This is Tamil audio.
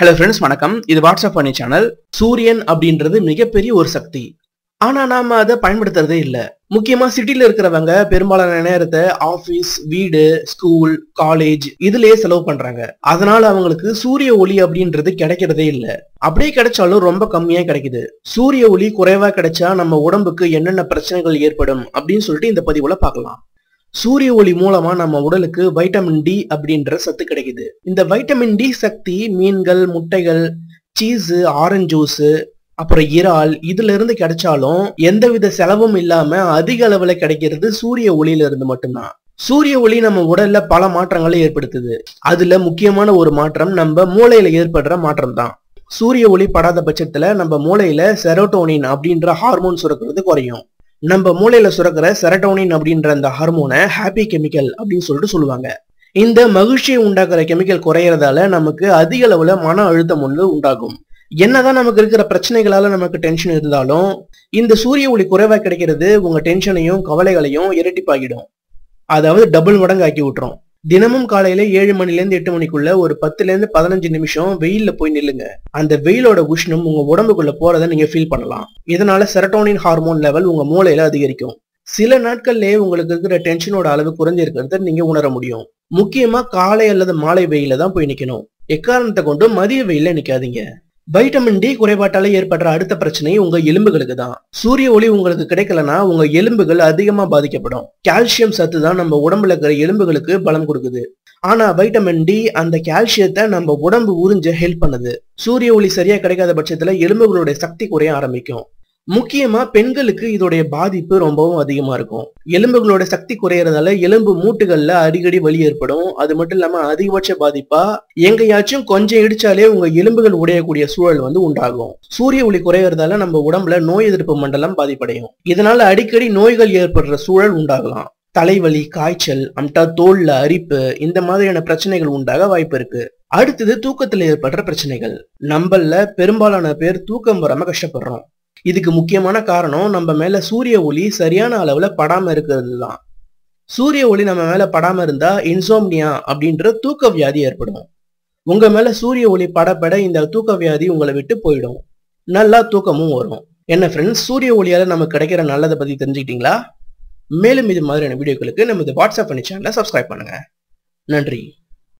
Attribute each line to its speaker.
Speaker 1: ஹலோ ஃப்ரெண்ட்ஸ் வணக்கம். இது வாட்ஸ்அப் பண்ணி சேனல் சூரியன் அப்படின்றது மிகப்பெரிய ஒரு சக்தி. ஆனா நாம அதை பயன்படுத்துறதே இல்லை. முக்கியமா சிட்டில இருக்கிறவங்க பெரும்பாலான நேரத்தை ஆபீஸ் வீடு ஸ்கூல் காலேஜ் இதுலயே செலவு பண்றாங்க. அதனால அவங்களுக்கு சூரிய ஒளி அப்படின்றது கிடைக்கிறதே இல்ல. அப்படியே கிடைச்சாலும் ரொம்ப கம்மியா கிடைக்குது. சூரிய ஒளி குறைவா கிடைச்சா நம்ம உடம்புக்கு என்னென்ன பிரச்சனைகள் ஏற்படும் அப்படின்னு சொல்லிட்டு இந்த பதிவுல பார்க்கலாம். சூரிய ஒளி மூலமா நம்ம உடலுக்கு வைட்டமின் டி அப்படின்ற சத்து கிடைக்குது. இந்த வைட்டமின் டி சக்தி மீன்கள் முட்டைகள் சீஸு ஆரஞ்சு ஜூஸ் அப்புறம் இறால் இதுல இருந்து கிடைச்சாலும் எந்தவித செலவும் இல்லாம அதிக அளவுல கிடைக்கிறது சூரிய ஒளியில இருந்து மட்டும்தான். சூரிய ஒளி நம்ம உடல்ல பல மாற்றங்களை ஏற்படுத்துது. அதுல முக்கியமான ஒரு மாற்றம் நம்ம மூளையில ஏற்படுற மாற்றம் தான் சூரிய ஒளி படாத பட்சத்துல நம்ம மூளையில செரோட்டோனின் அப்படின்ற ஹார்மோன் சுரக்கிறது குறையும். நம்ம மூளையில சுரக்கிற செரட்டோனின் அப்படின்ற அந்த ஹார்மோனை ஹாப்பி கெமிக்கல் அப்படின்னு சொல்லிட்டு சொல்லுவாங்க. இந்த மகிழ்ச்சியை உண்டாக்குற கெமிக்கல் குறையறதால நமக்கு அதிக அளவுல மன அழுத்தம் ஒன்று உண்டாகும். என்னதான் நமக்கு இருக்கிற பிரச்சனைகளால நமக்கு டென்ஷன் இருந்தாலும் இந்த சூரிய ஒளி குறைவா கிடைக்கிறது உங்க டென்ஷனையும் கவலைகளையும் இரட்டிப்பாகிடும். அதாவது டபுள் மடங்கு ஆக்கி விட்டுரும். தினமும் காலையில ஏழு மணிலேருந்து எட்டு மணிக்குள்ள ஒரு பத்துல இருந்து பதினஞ்சு நிமிஷம் வெயில்ல போய் நில்லுங்க. அந்த வெயிலோட உஷ்ணம் உங்க உடம்புக்குள்ள போறதை நீங்க ஃபீல் பண்ணலாம். இதனால செரட்டோனின் ஹார்மோன் லெவல் உங்க மூளையில அதிகரிக்கும். சில நாட்கள்லயே உங்களுக்கு இருக்கிற டென்ஷனோட அளவு குறைஞ்சிருக்கிறத நீங்க உணர முடியும். முக்கியமா காலை அல்லது மாலை வெயில தான் போய் நிக்கணும். எக்காரணத்தை கொண்டு மதிய வெயில நிக்காதீங்க. வைட்டமின் டி குறைபாட்டால ஏற்படுற அடுத்த பிரச்சனை உங்க எலும்புகளுக்கு தான். சூரிய ஒளி உங்களுக்கு கிடைக்கலனா உங்க எலும்புகள் அதிகமா பாதிக்கப்படும். கால்சியம் சத்து தான் நம்ம உடம்புல இருக்கிற எலும்புகளுக்கு பலம் கொடுக்குது. ஆனா வைட்டமின் டி அந்த கால்சியத்தை நம்ம உடம்பு உறிஞ்ச ஹெல்ப் பண்ணுது. சூரிய ஒளி சரியா கிடைக்காத பட்சத்துல எலும்புகளுடைய சக்தி குறைய ஆரம்பிக்கும். முக்கியமா பெண்களுக்கு இதோடைய பாதிப்பு ரொம்பவும் அதிகமா இருக்கும். எலும்புகளோட சக்தி குறையறதால எலும்பு மூட்டுகள்ல அடிக்கடி வலி ஏற்படும். அது மட்டும் இல்லாம அதிகபட்ச பாதிப்பா எங்கேயாச்சும் கொஞ்சம் இடிச்சாலே உங்க எலும்புகள் உடையக்கூடிய சூழல் வந்து உண்டாகும். சூரிய ஒளி குறையறதால நம்ம உடம்புல நோய் எதிர்ப்பு மண்டலம் பாதிப்படையும். இதனால அடிக்கடி நோய்கள் ஏற்படுற சூழல் உண்டாகலாம். தலைவலி காய்ச்சல் அம்டா தோல்ல அரிப்பு இந்த மாதிரியான பிரச்சனைகள் உண்டாக வாய்ப்பு இருக்கு. அடுத்தது தூக்கத்துல ஏற்படுற பிரச்சனைகள். நம்மள பெரும்பாலான பேர் தூக்கம் வராம கஷ்டப்படுறோம். இதுக்கு முக்கியமான காரணம் நம்ம மேல சூரிய ஒளி சரியான அளவுல படாம இருக்கிறது தான் சூரிய ஒளி நம்ம மேல படாம இருந்தா இன்சோம்னியா அப்படின்ற தூக்க வியாதி ஏற்படும். உங்க மேல சூரிய ஒளி படப்பட இந்த தூக்க வியாதி உங்களை விட்டு போயிடும். நல்லா தூக்கமும் வரும். என்ன ஃப்ரெண்ட்ஸ் சூரிய ஒளியால நமக்கு கிடைக்கிற நல்லதை பத்தி தெரிஞ்சுக்கிட்டீங்களா? மேலும் இது மாதிரியான வீடியோக்களுக்கு நமது வாட்ஸ்அப் பண்ணி சேனலை சப்ஸ்கிரைப் பண்ணுங்க. நன்றி.